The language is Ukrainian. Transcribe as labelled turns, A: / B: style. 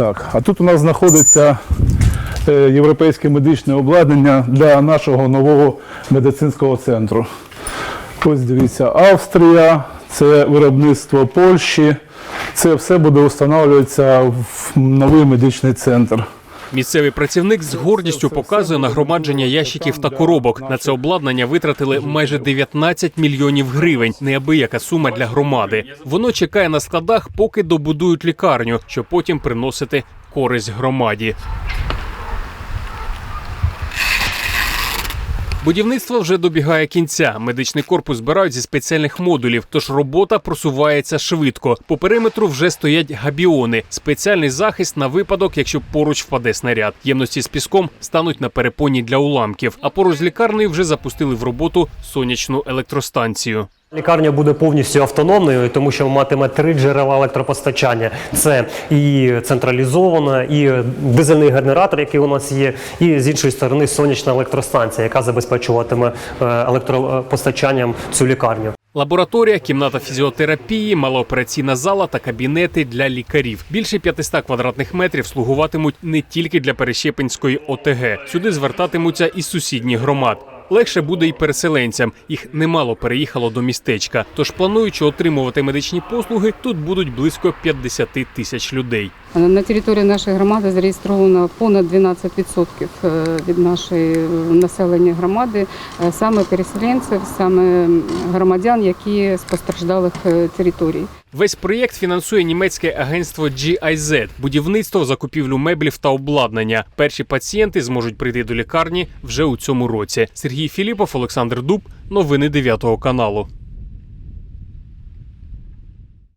A: Так, а тут у нас знаходиться е, європейське медичне обладнання для нашого нового медицинського центру. Ось дивіться, Австрія, це виробництво Польщі. Це все буде встановлюватися в новий медичний центр.
B: Місцевий працівник з гордістю показує нагромадження ящиків та коробок. На це обладнання витратили майже 19 мільйонів гривень. Неабияка сума для громади. Воно чекає на складах, поки добудують лікарню, щоб потім приносити користь громаді. Будівництво вже добігає кінця. Медичний корпус збирають зі спеціальних модулів, тож робота просувається швидко. По периметру вже стоять габіони, спеціальний захист на випадок, якщо поруч впаде снаряд. Ємності з піском стануть на перепоні для уламків. А поруч з лікарнею вже запустили в роботу сонячну електростанцію.
C: Лікарня буде повністю автономною, тому що матиме три джерела електропостачання: це і централізована, і дизельний генератор, який у нас є, і з іншої сторони сонячна електростанція, яка забезпечуватиме е, електропостачанням цю лікарню.
B: Лабораторія, кімната фізіотерапії, малоопераційна зала та кабінети для лікарів. Більше 500 квадратних метрів слугуватимуть не тільки для Перещепинської ОТГ. Сюди звертатимуться із сусідніх громад. Легше буде і переселенцям. Їх немало переїхало до містечка. Тож плануючи отримувати медичні послуги, тут будуть близько 50 тисяч людей.
D: На території нашої громади зареєстровано понад 12% е, від нашої населення громади, е, саме переселенців, саме громадян, які з постраждалих е, територій.
B: Весь проєкт фінансує німецьке агентство GIZ – будівництво, закупівлю меблів та обладнання. Перші пацієнти зможуть прийти до лікарні вже у цьому році. Сергій Філіпов, Олександр Дуб. Новини 9 каналу.